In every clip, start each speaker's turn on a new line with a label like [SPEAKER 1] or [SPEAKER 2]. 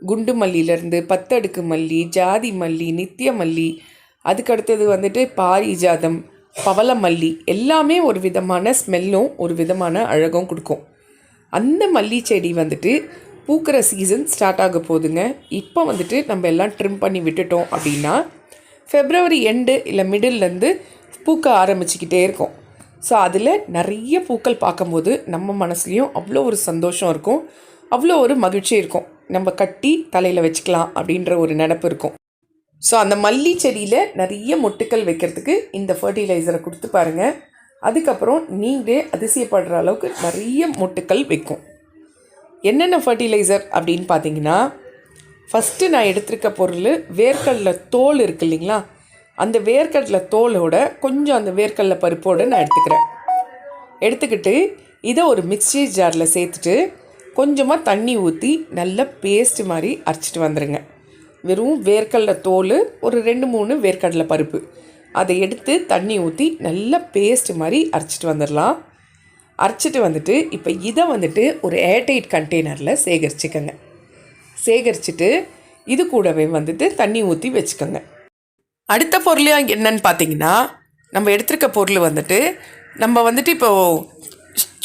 [SPEAKER 1] குண்டு மல்லியிலேருந்து பத்தடுக்கு மல்லி ஜாதி மல்லி நித்திய மல்லி அதுக்கு அடுத்தது வந்துட்டு பாரிஜாதம் பவள மல்லி. எல்லாமே ஒரு விதமான ஸ்மெல்லும் ஒரு விதமான அழகும் கொடுக்கும். அந்த மல்லி செடி வந்துட்டு பூக்கிற சீசன் ஸ்டார்ட் ஆக போகுதுங்க. இப்போ வந்துட்டு நம்ம எல்லாம் ட்ரிம் பண்ணி விட்டுட்டோம் அப்படின்னா ஃபெப்ரவரி எண்டு இல்லை மிடில்லேருந்து பூக்க ஆரம்பிச்சுக்கிட்டே இருக்கும். ஸோ அதில் நிறைய பூக்கள் பார்க்கும்போது நம்ம மனசுலேயும் அவ்வளோ ஒரு சந்தோஷம் இருக்கும். அவ்வளோ ஒரு மகிழ்ச்சி இருக்கும். நம்ம கட்டி தலையில் வச்சுக்கலாம் அப்படின்ற ஒரு நினப்பு இருக்கும். ஸோ அந்த மல்லி செடியில் நிறைய மொட்டுக்கள் வைக்கிறதுக்கு இந்த ஃபர்டிலைசரை கொடுத்து பாருங்கள் அதுக்கப்புறம் நீங்களே அதிசயப்படுற அளவுக்கு நிறைய மொட்டுக்கள் வைக்கும். என்னென்ன ஃபர்டிலைசர் அப்படின்னு பார்த்தீங்கன்னா ஃபஸ்ட்டு நான் எடுத்திருக்க பொருள் வேர்க்கடல தோல் இருக்கு இல்லைங்களா? அந்த வேர்க்கடல தோலோட கொஞ்சம் அந்த வேர்க்கடல பருப்போடு நான் எடுத்துக்கிறேன். எடுத்துக்கிட்டு இதை ஒரு மிக்சி ஜாரில் சேர்த்துட்டு கொஞ்சமாக தண்ணி ஊற்றி நல்ல பேஸ்ட் மாதிரி அரைச்சிட்டு வந்துடுங்க வெறும் வேர்க்கடலை தோல் ஒரு ரெண்டு மூணு வேர்க்கடலை பருப்பு. அதை எடுத்து தண்ணி ஊற்றி நல்ல பேஸ்ட் மாதிரி அரைச்சிட்டு வந்துடலாம் அரைச்சிட்டு வந்துட்டு இப்போ இதை வந்துட்டு ஒரு ஏர்டைட் கண்டெய்னரில் சேகரிச்சுக்கோங்க. சேகரிச்சுட்டு இது கூடவே வந்துட்டு தண்ணி ஊற்றி வச்சுக்கோங்க. அடுத்த பொருளையும் என்னன்னு பார்த்தீங்கன்னா நம்ம எடுத்திருக்க பொருள் வந்துட்டு நம்ம வந்துட்டு இப்போது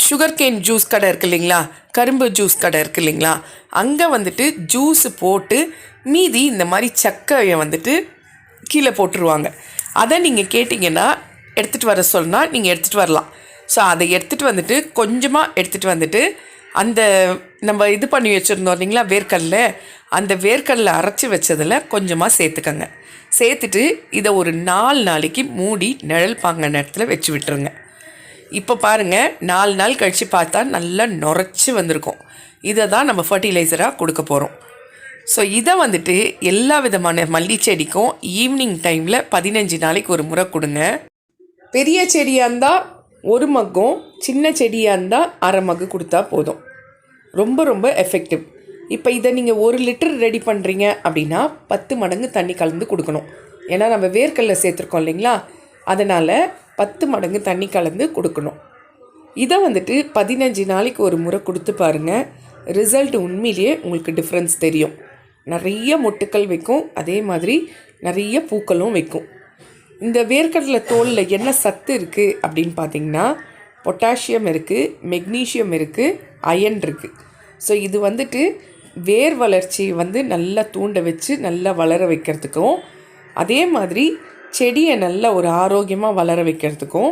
[SPEAKER 1] சுகர் கேன் ஜூஸ் கடை இருக்கு இல்லைங்களா? கரும்பு ஜூஸ் கடை இருக்கு இல்லைங்களா? அங்கே வந்துட்டு ஜூஸு போட்டு மீதி இந்த மாதிரி சக்கையை வந்துட்டு கீழே போட்டுருவாங்க. அதை நீங்கள் கேட்டிங்கன்னா எடுத்துகிட்டு வர சொன்னால் நீங்கள் எடுத்துகிட்டு வரலாம். ஸோ அதை எடுத்துகிட்டு வந்துட்டு கொஞ்சமாக எடுத்துகிட்டு வந்துட்டு அந்த நம்ம இது பண்ணி வச்சுருந்தோம் இல்லைங்களா வேர்க்கடல? அந்த வேர்க்கடல அரைச்சி வச்சதில் கொஞ்சமாக சேர்த்துக்கங்க. சேர்த்துட்டு இதை ஒரு நாலு நாளைக்கு மூடி நிழல் பாங்க நேரத்தில் வச்சு விட்டுருங்க. இப்போ பாருங்கள் நாலு நாள் கழித்து பார்த்தா நல்லா நுரைச்சி வந்திருக்கும். இதை தான் நம்ம ஃபர்டிலைசராக கொடுக்க போகிறோம் ஸோ இதை வந்துட்டு எல்லா விதமான மல்லி செடிக்கும் ஈவினிங் டைமில் பதினஞ்சு நாளைக்கு ஒரு முறை கொடுங்க. பெரிய செடியாக இருந்தால் ஒரு மக்கும் சின்ன செடியாக இருந்தால் அரை மக்கு கொடுத்தா போதும். ரொம்ப ரொம்ப எஃபெக்டிவ் இப்போ இதை நீங்கள் ஒரு லிட்டர் ரெடி பண்ணுறீங்க அப்படின்னா பத்து மடங்கு தண்ணி கலந்து கொடுக்கணும். ஏன்னா நம்ம வேர்க்கல்ல சேர்த்துருக்கோம் இல்லைங்களா? அதனால் பத்து மடங்கு தண்ணி கலந்து கொடுக்கணும். இதை வந்துட்டு பதினஞ்சு நாளைக்கு ஒரு முறை கொடுத்து பாருங்கள் ரிசல்ட் உண்மையிலேயே உங்களுக்கு டிஃப்ரென்ஸ் தெரியும். நிறைய மொட்டுக்கள் வைக்கும். அதே மாதிரி நிறைய பூக்களும் வைக்கும். இந்த வேர்க்கடலை தோலில் என்ன சத்து இருக்குது அப்படின்னு பார்த்தீங்கன்னா பொட்டாசியம் இருக்குது மெக்னீஷியம் இருக்குது அயன் இருக்குது ஸோ இது வந்துட்டு வேர் வளர்ச்சி வந்து நல்லா தூண்ட வச்சு நல்லா வளர வைக்கிறதுக்கும் அதே மாதிரி செடியை நல்ல ஒரு ஆரோக்கியமாக வளர வைக்கிறதுக்கும்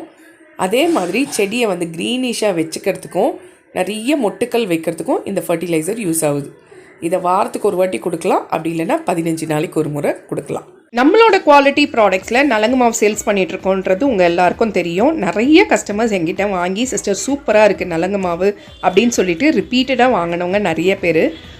[SPEAKER 1] அதே மாதிரி செடியை வந்து க்ரீனிஷாக வச்சுக்கிறதுக்கும் நிறைய மொட்டுக்கள் வைக்கிறதுக்கும் இந்த ஃபர்டிலைசர் யூஸ் ஆகுது. இதை வாரத்துக்கு ஒரு வாட்டி கொடுக்கலாம். அப்படி இல்லைன்னா பதினஞ்சு நாளைக்கு ஒரு முறை கொடுக்கலாம்.
[SPEAKER 2] நம்மளோட குவாலிட்டி ப்ராடக்ட்ஸில் நலங்கு மாவு சேல்ஸ் பண்ணிகிட்ருக்கோன்றது உங்கள் எல்லாருக்கும் தெரியும். நிறைய கஸ்டமர்ஸ் எங்கிட்ட வாங்கி சிஸ்டர் சூப்பராக இருக்குது நலங்கு மாவு அப்படின்னு சொல்லிட்டு ரிப்பீட்டடாக வாங்கினவங்க நிறைய பேர்.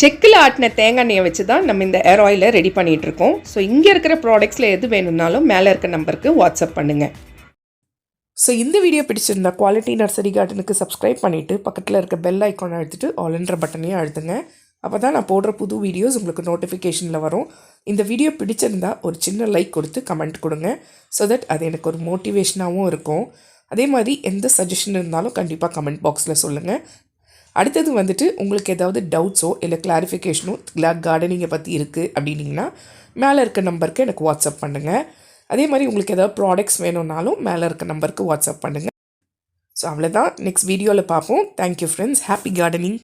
[SPEAKER 2] செக்கில் ஆட்டின தேங்காய் எண்ணெயை வச்சு தான் நம்ம இந்த ஏர் ஆயிலை ரெடி பண்ணிகிட்டு இருக்கோம் ஸோ இங்கே இருக்கிற ப்ராடக்ட்ஸில் எது வேணும்னாலும் மேலே இருக்க நம்பருக்கு வாட்ஸ்அப் பண்ணுங்கள்
[SPEAKER 1] ஸோ இந்த வீடியோ பிடிச்சிருந்தா குவாலிட்டி நர்சரி கார்டனுக்கு சப்ஸ்கிரைப் பண்ணிவிட்டு பக்கத்தில் இருக்க பெல் ஐக்கானை அழுத்துட்டு ஆல்ன்ற பட்டனையும் அழுத்துங்க. அப்போ தான் நான் போடுற புது வீடியோஸ் உங்களுக்கு நோட்டிஃபிகேஷனில் வரும். இந்த வீடியோ பிடிச்சிருந்தா ஒரு சின்ன லைக் கொடுத்து கமெண்ட் கொடுங்க. ஸோ தட் அது எனக்கு ஒரு மோட்டிவேஷனாகவும் இருக்கும். அதே மாதிரி எந்த சஜஷன் இருந்தாலும் கண்டிப்பாக கமெண்ட் பாக்ஸில் சொல்லுங்கள் அடுத்தது வந்துட்டு உங்களுக்கு ஏதாவது டவுட்ஸோ இல்லை கிளாரிஃபிகேஷனோ கார்டனிங்கை பற்றி இருக்குது அப்படின்னீங்கன்னா மேலே இருக்க நம்பருக்கு எனக்கு வாட்ஸ்அப் பண்ணுங்கள் அதே மாதிரி உங்களுக்கு ஏதாவது ப்ராடக்ட்ஸ் வேணும்னாலும் மேலே இருக்க நம்பருக்கு வாட்ஸ்அப் பண்ணுங்கள் ஸோ அவ்வளோதான் நெக்ஸ்ட் வீடியோவில் பார்ப்போம். Thank you friends happy gardening